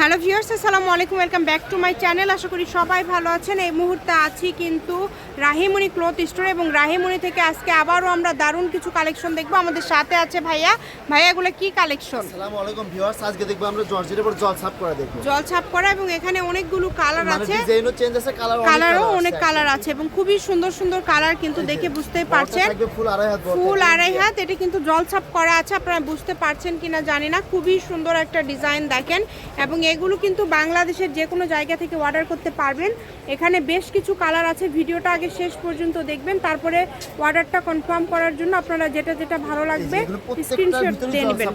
Hello viewers আসসালামু আলাইকুম welcome back to my channel. আশা করি সবাই ভালো আছেন। এই মুহূর্তে আছি কিন্তু রাহিমণি ক্লথ স্টোর এবং রাহিমণি থেকে আজকে আবারও আমরা দারুণ কিছু কালেকশন দেখব। আমাদের সাথে আছে ভাইয়া। ভাইয়া এগুলো কি কালেকশন? আসসালামু আলাইকুম ভিউয়ার্স আজকে দেখব আমরা জর্জের উপর জল ছাপ করা দেখব। জল ছাপ করা এবং এখানে অনেকগুলো কালার মানে আছে। ডিজাইনও চেঞ্জ আছে কালার কালারও অনেক কালার আছে এবং খুবই সুন্দর সুন্দর কালার কিন্তু দেখে বুঝতেই পারছেন। ফুল আড়াই হাত ফুল আড়াই হাত এটা কিন্তু জল ছাপ করা আছে আপনারা বুঝতে পারছেন কিনা জানি না। খুবই সুন্দর একটা ডিজাইন দেখেন এবং এগুলো কিন্তু বাংলাদেশের যে কোনো জায়গা থেকে অর্ডার করতে পারবেন। এখানে বেশ কিছু কালার আছে ভিডিওটা আগে শেষ পর্যন্ত দেখবেন তারপরে অর্ডারটা কনফার্ম করার জন্য আপনারা যেটা যেটা ভালো লাগবে স্ক্রিনশট দিয়ে নেবেন।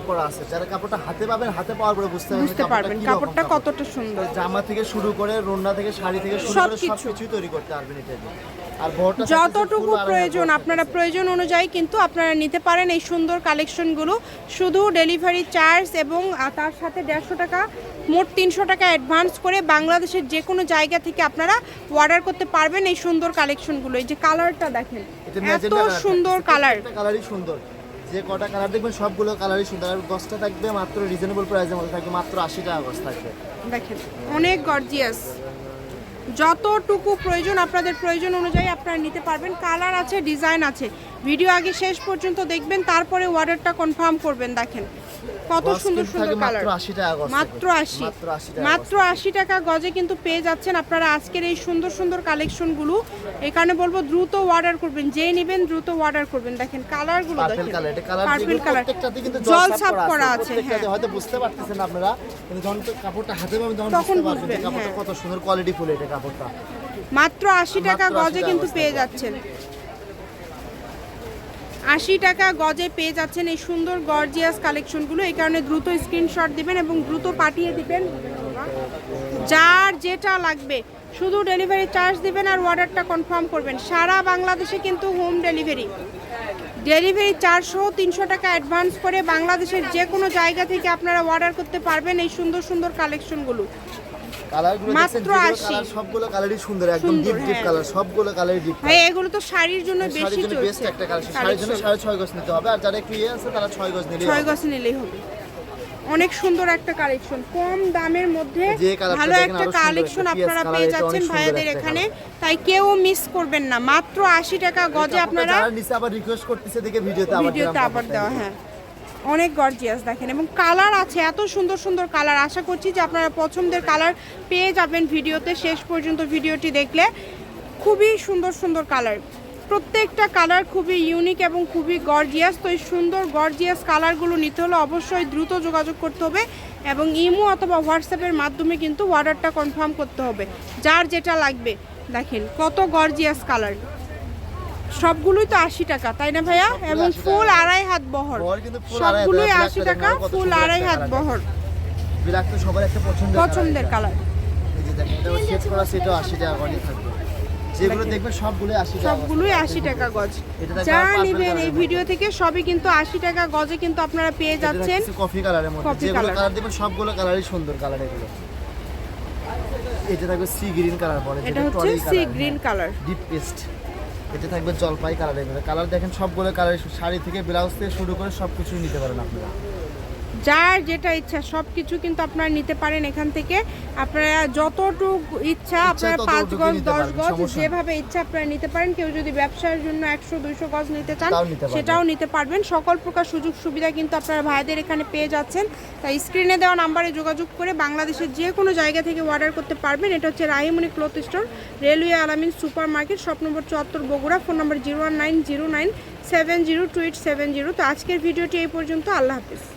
যারা কাপড়টা হাতে পাবেন হাতে পাওয়ার পরে বুঝতে পারবেন বুঝতে পারবেন কাপড়টা কতটা সুন্দর। জামা থেকে শুরু করে রোনা থেকে শাড়ি থেকে শুরু করে সবকিছু। তৈরি করতে পারবেন এটা যতটুকু প্রয়োজন আপনারা প্রয়োজন অনুযায়ী কিন্তু আপনারা নিতে পারেন এই সুন্দর কালেকশনগুলো। শুধু ডেলিভারি চার্জ এবং তার সাথে দেড়শো টাকা মোট তিনশো টাকা অ্যাডভান্স করে বাংলাদেশের যে কোনো জায়গা থেকে আপনারা অর্ডার করতে পারবেন এই সুন্দর কালেকশনগুলো। এই যে কালারটা দেখেন এত সুন্দর কালার। কালারই সুন্দর। যে কটা কালার দেখবেন সবগুলো কালারই সুন্দর। আর দশটা থাকবে মাত্র রিজনেবল প্রাইসের মধ্যে থাকবে মাত্র আশি টাকা গজ থাকবে। দেখেন অনেক গর্জিয়াস যতটুকু প্রয়োজন, আপনাদের প্রয়োজন অনুযায়ী আপনারা নিতে পারবেন। কালার আছে, ডিজাইন আছে। ভিডিও আগে শেষ পর্যন্ত দেখবেন, তারপরে অর্ডারটা কনফার্ম করবেন, দেখেন। কত সুন্দর সুন্দর কালার মাত্র আশি মাত্র আশি। টাকা গজে কিন্তু পেয়ে যাচ্ছেন আপনারা আজকের এই সুন্দর সুন্দর কালেকশনগুলো এখানে বলব দ্রুত অর্ডার করবেন যেই নেবেন দ্রুত অর্ডার করবেন। দেখেন কালারগুলো পার্পল দেখেন পার্পল কালার জল ছাপ করা আছে হ্যাঁ। হয়তো বুঝতে পারতেছেন আপনারা। যখন কাপড়টা হাতে পাবেন তখন বুঝবেন, কাপড়টা হ্যাঁ। কত সুন্দর কোয়ালিটি ফুল এটা কাপড়টা। মাত্র আশি টাকা গজে কিন্তু পেয়ে যাচ্ছেন। আশি টাকা গজে পেয়ে যাচ্ছেন এই সুন্দর গর্জিয়াস কালেকশনগুলো। এই কারণে দ্রুত স্ক্রিনশট দিবেন এবং দ্রুত পাঠিয়ে দিবেন। যার যেটা লাগবে, শুধু ডেলিভারি চার্জ দিবেন আর অর্ডারটা কনফার্ম করবেন। সারা বাংলাদেশে কিন্তু হোম ডেলিভারি ডেলিভারি সহ তিনশো টাকা অ্যাডভান্স করে বাংলাদেশের যে কোনো জায়গা থেকে আপনারা অর্ডার করতে পারবেন এই সুন্দর সুন্দর কালেকশনগুলো। কালারগুলো মাত্র দেখছেন 80 সবগুলো কালারই সুন্দর একদম ডিপ ডিপ। কালার সবগুলো কালারই ডিপ ভাই এগুলো তো শাড়ির জন্য বেশি শাড়ির বেস্ট একটা কালার শাড়ির জন্য কালেকশন সাড়ে ছয় গজ নিতে হবে আর যারা একটু ইয়ে আছে তারা ছয় গজ নিলেই হবে। গজ নিলেই হবে। অনেক সুন্দর একটা কালেকশন কম দামের মধ্যে ভালো একটা কালেকশন আপনারা পেয়ে যাচ্ছেন ভাইয়াদের এখানে। তাই কেউ মিস করবেন না। মাত্র আশি টাকা গজে আপনারা আবার রিকোয়েস্ট করতেছে দেখে ভিডিওতে আবার দেওয়া হ্যাঁ। অনেক গর্জিয়াস দেখেন। এবং কালার আছে, এত সুন্দর সুন্দর কালার আশা করছি যে আপনারা পছন্দের কালার পেয়ে যাবেন ভিডিওতে। শেষ পর্যন্ত ভিডিওটি দেখলে খুবই সুন্দর সুন্দর কালার প্রত্যেকটা কালার খুবই ইউনিক এবং খুবই গর্জিয়াস তো এই সুন্দর গর্জিয়াস কালারগুলো নিতে হলে অবশ্যই দ্রুত যোগাযোগ করতে হবে এবং ইমো অথবা হোয়াটসঅ্যাপের মাধ্যমে কিন্তু অর্ডারটা কনফার্ম করতে হবে। যার যেটা লাগবে, দেখেন কত গর্জিয়াস কালার সবগুলোই তো আশি টাকা তাই না ভাইয়া? এবং ফুল আড়াই হাত বহর। সবগুলোই আশি টাকা ফুল আড়াই হাত বহর। পছন্দের কালার যেগুলো দেখবেন সবগুলোই আশি টাকা সবগুলোই আশি টাকা গজ। এটা দেখেন যা নেবেন এই ভিডিও থেকে সবই কিন্তু আশি টাকা গজে কিন্তু আপনারা পেয়ে যাচ্ছেন কফি কালারের মধ্যে। যেগুলো কালার। দেখবেন সবগুলো কালারই সুন্দর কালার এগুলো। এটা থাকবে সি গ্রিন কালার বলে এটা হচ্ছে sea green colour. Deep paste. এটা থাকবে জলপাই কালারের কালার দেখেন, সবগুলো কালার শাড়ি থেকে ব্লাউজ থেকে শুরু করে সব কিছুই নিতে পারেন আপনারা। যার যেটা ইচ্ছা সব কিছু কিন্তু আপনারা নিতে পারেন এখান থেকে। আপনারা যতটুকু ইচ্ছা আপনারা পাঁচ গজ দশ গজ যেভাবে ইচ্ছা আপনারা নিতে পারেন। কেউ যদি ব্যবসার জন্য একশো দুইশো গজ নিতে চান। সেটাও নিতে পারবেন। সকল প্রকার সুযোগ সুবিধা কিন্তু আপনারা ভাইদের এখানে পেয়ে যাচ্ছেন। তাই স্ক্রিনে দেওয়া নাম্বারে যোগাযোগ করে বাংলাদেশের যে কোনো জায়গা থেকে অর্ডার করতে পারবেন। এটা হচ্ছে Rahimoni cloth store railway Alamin super market shop number চুয়াত্তর Bogura phone number zero one nine zero nine seven zero two eight seven zero তো আজকের ভিডিওটি এই পর্যন্ত। আল্লাহ হাফিজ।